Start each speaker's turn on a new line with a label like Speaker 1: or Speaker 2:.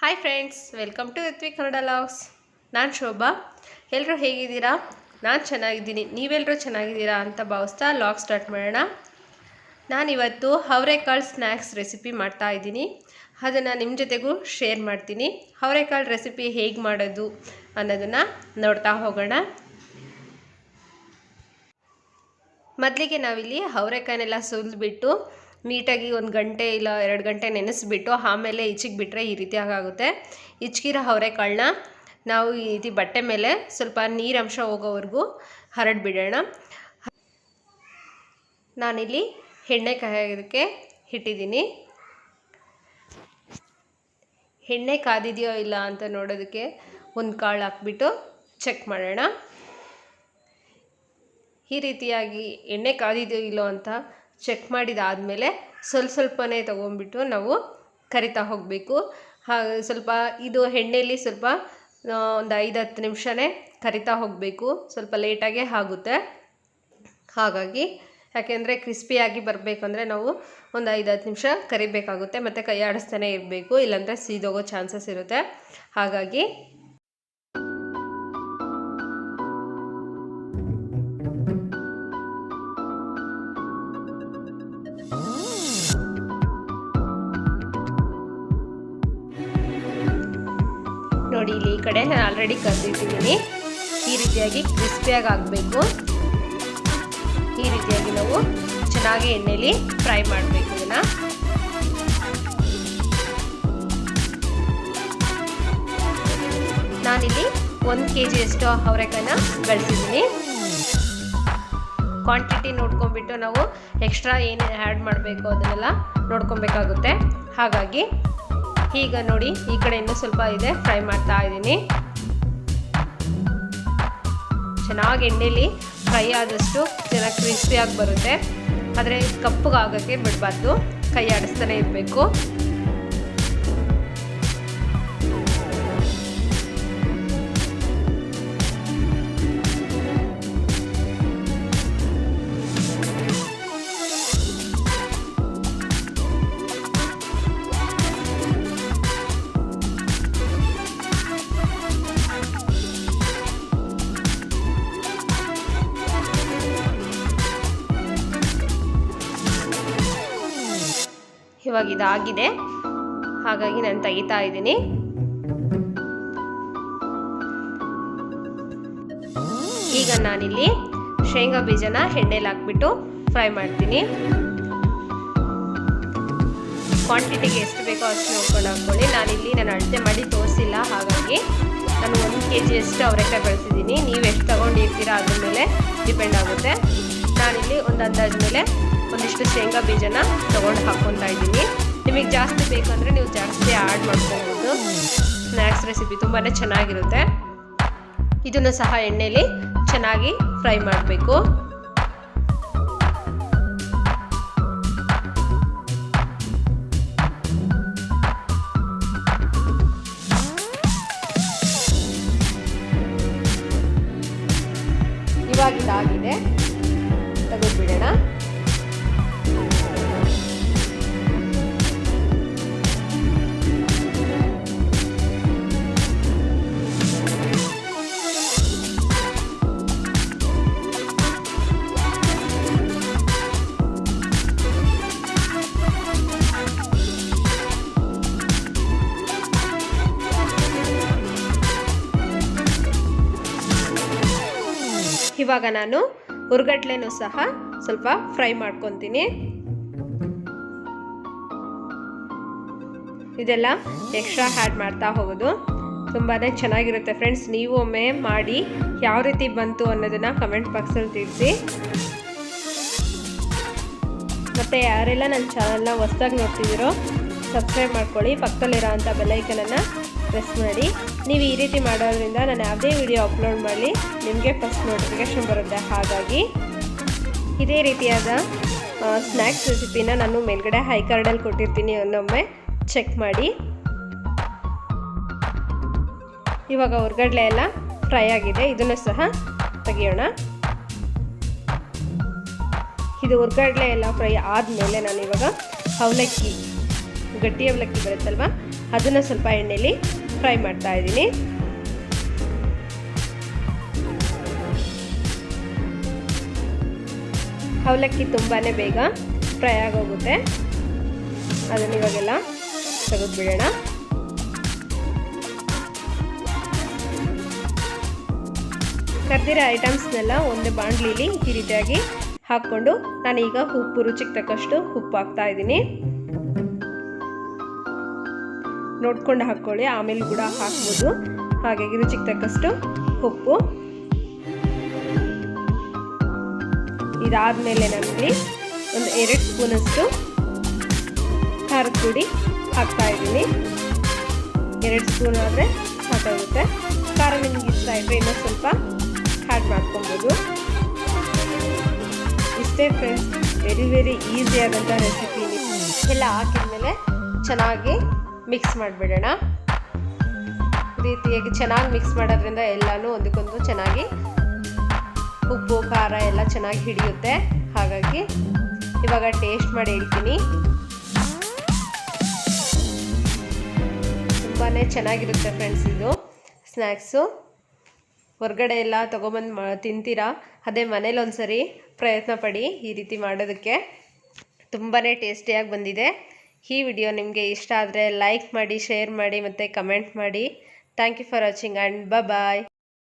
Speaker 1: Hi friends welcome to Ritvik Kannada vlogs ನಾನು ಶೋಭಾ. ಎಲ್ಲರೂ ಹೇಗಿದ್ದೀರಾ? ನಾನು ಚೆನ್ನಾಗಿದ್ದೀನಿ. ನೀವೆಲ್ಲರೂ ಚೆನ್ನಾಗಿದ್ದೀರಾ ಅಂತ ಭಾವಿಸ್ತಾ ಲಾಗ್ ಸ್ಟಾರ್ಟ್ ಮಾಡೋಣ. ನಾನಿವತ್ತು ಅವರೆಕಾಳು ಸ್ನ್ಯಾಕ್ಸ್ ರೆಸಿಪಿ ಮಾಡ್ತಾ ಇದ್ದೀನಿ. ಅದನ್ನು ನಿಮ್ಮ ಜೊತೆಗೂ ಶೇರ್ ಮಾಡ್ತೀನಿ. ಅವರೆಕಾಳು ರೆಸಿಪಿ ಹೇಗೆ ಮಾಡೋದು ಅನ್ನೋದನ್ನು ನೋಡ್ತಾ ಹೋಗೋಣ. ಮೊದಲಿಗೆ ನಾವಿಲ್ಲಿ ಅವರೆಕಾಯನ್ನೆಲ್ಲ ಸುಲಿದ್ಬಿಟ್ಟು ನೀಟಾಗಿ ಒಂದು ಗಂಟೆ ಇಲ್ಲ ಎರಡು ಗಂಟೆ ನೆನೆಸ್ಬಿಟ್ಟು ಆಮೇಲೆ ಇಚ್ಚಿಗೆ ಬಿಟ್ಟರೆ ಈ ರೀತಿ ಆಗುತ್ತೆ ಹಿಚ್ಕಿರೋ ಅವರೆಕಾಳನ್ನ ನಾವು ಈ ರೀತಿ ಬಟ್ಟೆ ಮೇಲೆ ಸ್ವಲ್ಪ ನೀರಂಶ ಹೋಗೋವರೆಗೂ ಹರಡಿಬಿಡೋಣ ನಾನಿಲ್ಲಿ ಎಣ್ಣೆ ಕಾಯೋದಕ್ಕೆ ಇಟ್ಟಿದ್ದೀನಿ. ಎಣ್ಣೆ ಕಾದಿದೆಯೋ ಇಲ್ಲ ಅಂತ ನೋಡೋದಕ್ಕೆ ಒಂದು ಕಾಳು ಹಾಕ್ಬಿಟ್ಟು ಚೆಕ್ ಮಾಡೋಣ. ಈ ರೀತಿಯಾಗಿ ಎಣ್ಣೆ ಕಾದಿದೆಯೋ ಇಲ್ಲೋ ಅಂತ ಚೆಕ್ ಮಾಡಿದಾದಮೇಲೆ ಸ್ವಲ್ಪ ಸ್ವಲ್ಪನೇ ತೊಗೊಂಬಿಟ್ಟು ನಾವು ಕರಿತಾ ಹೋಗಬೇಕು. ಹಾಗೆ ಸ್ವಲ್ಪ ಇದು ಎಣ್ಣೆಯಲ್ಲಿ ಸ್ವಲ್ಪ ಒಂದು ಐದು ಹತ್ತು ನಿಮಿಷನೇ ಕರಿತಾ ಹೋಗಬೇಕು. ಸ್ವಲ್ಪ ಲೇಟಾಗೇ ಆಗುತ್ತೆ. ಹಾಗಾಗಿ ಯಾಕೆಂದರೆ ಕ್ರಿಸ್ಪಿಯಾಗಿ ಬರಬೇಕಂದ್ರೆ ನಾವು ಒಂದು ಐದು ಹತ್ತು ನಿಮಿಷ ಕರಿಬೇಕಾಗುತ್ತೆ, ಮತ್ತು ಕೈ ಆಡಿಸ್ತಾನೆ ಇರಬೇಕು, ಇಲ್ಲಾಂದರೆ ಸೀದೋಗೋ ಚಾನ್ಸಸ್ ಇರುತ್ತೆ. ಹಾಗಾಗಿ ನೋಡಿ ಇಲ್ಲಿ ಈ ಕಡೆ ನಾನು ಆಲ್ರೆಡಿ ಕರೆದಿಟ್ಟಿದ್ದೀನಿ. ಈ ರೀತಿಯಾಗಿ ಕ್ರಿಸ್ಪಿಯಾಗಿ ಆಗಬೇಕು. ಈ ರೀತಿಯಾಗಿ ನಾವು ಚೆನ್ನಾಗಿ ಎಣ್ಣೆಲಿ ಫ್ರೈ ಮಾಡಬೇಕು ಇದನ್ನು. ನಾನಿಲ್ಲಿ ಒಂದು ಕೆ ಜಿಯಷ್ಟು ಅವರೆಕಾಯಿನ ಬೆಳೆಸಿದ್ದೀನಿ. ಕ್ವಾಂಟಿಟಿ ನೋಡ್ಕೊಂಡ್ಬಿಟ್ಟು ನಾವು ಎಕ್ಸ್ಟ್ರಾ ಏನು ಆ್ಯಡ್ ಮಾಡಬೇಕು ಅದನ್ನೆಲ್ಲ ನೋಡ್ಕೊಬೇಕಾಗುತ್ತೆ. ಹಾಗಾಗಿ ಈಗ ನೋಡಿ, ಈ ಕಡೆ ಇನ್ನೂ ಸ್ವಲ್ಪ ಇದೆ, ಫ್ರೈ ಮಾಡ್ತಾ ಇದ್ದೀನಿ. ಚೆನ್ನಾಗಿ ಎಣ್ಣೆಲಿ ಫ್ರೈ ಆದಷ್ಟು ಚೆನ್ನಾಗಿ ಕ್ರಿಸ್ಪಿಯಾಗಿ ಬರುತ್ತೆ. ಆದರೆ ಕಪ್ಪಗಾಗೋಕ್ಕೆ ಬಿಡಬಾರ್ದು, ಕೈ ಆಡಿಸ್ತಾನೆ ಇರಬೇಕು. ಇವಾಗ ಇದಾಗಿದೆ. ಹಾಗಾಗಿ ನಾನು ತೆಗಿತಾ ಇದ್ದೀನಿ. ಈಗ ನಾನಿಲ್ಲಿ ಶೇಂಗಾ ಬೀಜನ ಎಣ್ಣೆಲಿ ಹಾಕ್ಬಿಟ್ಟು ಫ್ರೈ ಮಾಡ್ತೀನಿ. ಕ್ವಾಂಟಿಟಿಗೆ ಎಷ್ಟು ಬೇಕೋ ಅಷ್ಟು ನೋಡ್ಕೊಂಡು ಹಾಕ್ಕೊಳ್ಳಿ. ನಾನಿಲ್ಲಿ ನಾನು ಅಳತೆ ಮಾಡಿ ತೋರಿಸಿಲ್ಲ. ಹಾಗಾಗಿ ನಾನು ಒಂದು ಕೆ ಜಿಯಷ್ಟು ಅವರೆಕಾಯಿ ಬೆಳೆಸಿದ್ದೀನಿ. ನೀವು ಎಷ್ಟು ತೊಗೊಂಡಿರ್ತೀರಾ ಅದ್ರ ಮೇಲೆ ಡಿಪೆಂಡ್ ಆಗುತ್ತೆ. ನಾನಿಲ್ಲಿ ಒಂದು ಅಂದಾಜು ಮೇಲೆ ಒಂದಿಷ್ಟು ಶೇಂಗಾ ಬೀಜನ ತಗೊಂಡು ಹಾಕ್ಕೊತಾ ಇದ್ದೀನಿ. ನಿಮಗೆ ಜಾಸ್ತಿ ಬೇಕಂದ್ರೆ ನೀವು ಜಾಸ್ತಿ ಆ್ಯಡ್ ಮಾಡ್ಕೊಬೋದು. ಸ್ನ್ಯಾಕ್ಸ್ ರೆಸಿಪಿ ತುಂಬಾ ಚೆನ್ನಾಗಿರುತ್ತೆ. ಇದನ್ನು ಸಹ ಎಣ್ಣೆಯಲ್ಲಿ ಚೆನ್ನಾಗಿ ಫ್ರೈ ಮಾಡಬೇಕು. ಇವಾಗ ನಾನು ಹುರ್ಗಡ್ಲೆನೂ ಸಹ ಸ್ವಲ್ಪ ಫ್ರೈ ಮಾಡ್ಕೊತೀನಿ. ಇದೆಲ್ಲ ಎಕ್ಸ್ಟ್ರಾ ಆ್ಯಡ್ ಮಾಡ್ತಾ ಹೋಗೋದು. ತುಂಬಾ ಚೆನ್ನಾಗಿರುತ್ತೆ ಫ್ರೆಂಡ್ಸ್ ನೀವು ಒಮ್ಮೆ ಮಾಡಿ ಯಾವ ರೀತಿ ಬಂತು ಅನ್ನೋದನ್ನು ಕಮೆಂಟ್ ಬಾಕ್ಸಲ್ಲಿ ತಿಳಿಸಿ. ಮತ್ತು ಯಾರೆಲ್ಲ ನನ್ನ ಚಾನಲ್ನ ಹೊಸ್ದಾಗಿ ನೋಡ್ತಿದ್ದೀರೋ ಸಬ್ಸ್ಕ್ರೈಬ್ ಮಾಡ್ಕೊಳ್ಳಿ, ಪಕ್ಕದಲ್ಲಿರೋ ಅಂಥ ಬೆಲ್ಲೈಕನನ್ನು ಪ್ರೆಸ್ ಮಾಡಿ. ನೀವು ಈ ರೀತಿ ಮಾಡೋದ್ರಿಂದ ನಾನು ಯಾವುದೇ ವಿಡಿಯೋ ಅಪ್ಲೋಡ್ ಮಾಡಲಿ, ನಿಮಗೆ ಫಸ್ಟ್ ನೋಟಿಫಿಕೇಷನ್ ಬರುತ್ತೆ. ಹಾಗಾಗಿ, ಇದೇ ರೀತಿಯಾದ ಸ್ನ್ಯಾಕ್ಸ್ ರೆಸಿಪಿನ ನಾನು ಮೇಲ್ಗಡೆ ಹೈ ಕಾರ್ಡಲ್ಲಿ ಕೊಟ್ಟಿರ್ತೀನಿ ಒಂದೊಮ್ಮೆ ಚೆಕ್ ಮಾಡಿ. ಇವಾಗ ಹೊರ್ಗಡಲೆ ಎಲ್ಲ ಫ್ರೈ ಆಗಿದೆ. ಇದನ್ನು ಸಹ ತೆಗಿಯೋಣ. ಇದು ಹುರ್ಗಡ್ಲೆ ಎಲ್ಲ ಫ್ರೈ ಆದಮೇಲೆ ನಾನು ಇವಾಗ ಅವಲಕ್ಕಿ ಗಟ್ಟಿ ಅವಲಕ್ಕಿ ಬರುತ್ತಲ್ವ? ಅದನ್ನು ಸ್ವಲ್ಪ ಎಣ್ಣೆಲಿ ಫ್ರೈ ಮಾಡ್ತಾ ಇದ್ದೀನಿ. ಅವಲಕ್ಕಿ ತುಂಬಾ ಬೇಗ ಫ್ರೈ ಆಗೋಗುತ್ತೆ. ಅದನ್ನು ಇವಾಗೆಲ್ಲ ತೆಗೆದುಬಿಡೋಣ ಕರ್ದಿರೋ ಐಟಮ್ಸ್ನೆಲ್ಲ ಒಂದೇ ಬಾಣಲಿಲಿ ಈ ರೀತಿಯಾಗಿ ಹಾಕ್ಕೊಂಡು ನಾನೀಗ ಉಪ್ಪು ರುಚಿಗೆ ತಕ್ಕಷ್ಟು ಉಪ್ಪು ಹಾಕ್ತಾ ಇದ್ದೀನಿ. ನೋಡ್ಕೊಂಡು ಹಾಕ್ಕೊಳ್ಳಿ ಆಮೇಲೆ ಕೂಡ ಹಾಕ್ಬೋದು. ಹಾಗಾಗಿ ರುಚಿಗೆ ತಕ್ಕಷ್ಟು ಉಪ್ಪು. ಇದಾದಮೇಲೆ ನಮಗೆ ಒಂದು ಎರಡು ಸ್ಪೂನಷ್ಟು ಖಾರದ ಪುಡಿ ಹಾಕ್ತಾ ಇದ್ದೀನಿ. ಎರಡು ಸ್ಪೂನ್ ಆದರೆ ಸಾಕಾಗುತ್ತೆ. ಖಾರ ನಿಮ್ಗೆ ಇಷ್ಟ ಇದ್ದರೆ ಇನ್ನೂ ಸ್ವಲ್ಪ ಆ್ಯಡ್ ಮಾಡ್ಕೊಬೋದು. ಇಷ್ಟೇ ಫ್ರೆಂಡ್ಸ್ ವೆರಿ ವೆರಿ ಈಸಿ ಆದಂಥ ರೆಸಿಪಿ ಎಲ್ಲ ಹಾಕಿದ್ಮೇಲೆ ಚೆನ್ನಾಗಿ ಮಿಕ್ಸ್ ಮಾಡಿಬಿಡೋಣ. ರೀತಿಯಾಗಿ ಚೆನ್ನಾಗಿ ಮಿಕ್ಸ್ ಮಾಡೋದ್ರಿಂದ ಎಲ್ಲನೂ ಒಂದಕ್ಕೊಂದು ಚೆನ್ನಾಗಿ ಉಪ್ಪು, ಖಾರ ಎಲ್ಲ ಚೆನ್ನಾಗಿ ಹಿಡಿಯುತ್ತೆ. ಹಾಗಾಗಿ ಇವಾಗ ಟೇಸ್ಟ್ ಮಾಡಿ ಹೇಳ್ತೀನಿ. ತುಂಬಾ ಚೆನ್ನಾಗಿರುತ್ತೆ ಫ್ರೆಂಡ್ಸ್ ಇದು. ಸ್ನ್ಯಾಕ್ಸು ಹೊರಗಡೆ ಎಲ್ಲ ತೊಗೊಬಂದು ಮಾ, ತಿಂತೀರಾ? ಅದೇ ಮನೇಲಿ ಒಂದ್ಸರಿ ಪ್ರಯತ್ನ ಪಡಿ ಈ ರೀತಿ ಮಾಡೋದಕ್ಕೆ. ತುಂಬಾ ಟೇಸ್ಟಿಯಾಗಿ ಬಂದಿದೆ. ಈ ವಿಡಿಯೋ ನಿಮಗೆ ಇಷ್ಟ ಆದರೆ ಲೈಕ್ ಮಾಡಿ ಶೇರ್ ಮಾಡಿ ಮತ್ತು ಕಮೆಂಟ್ ಮಾಡಿ. Thank you for watching and bye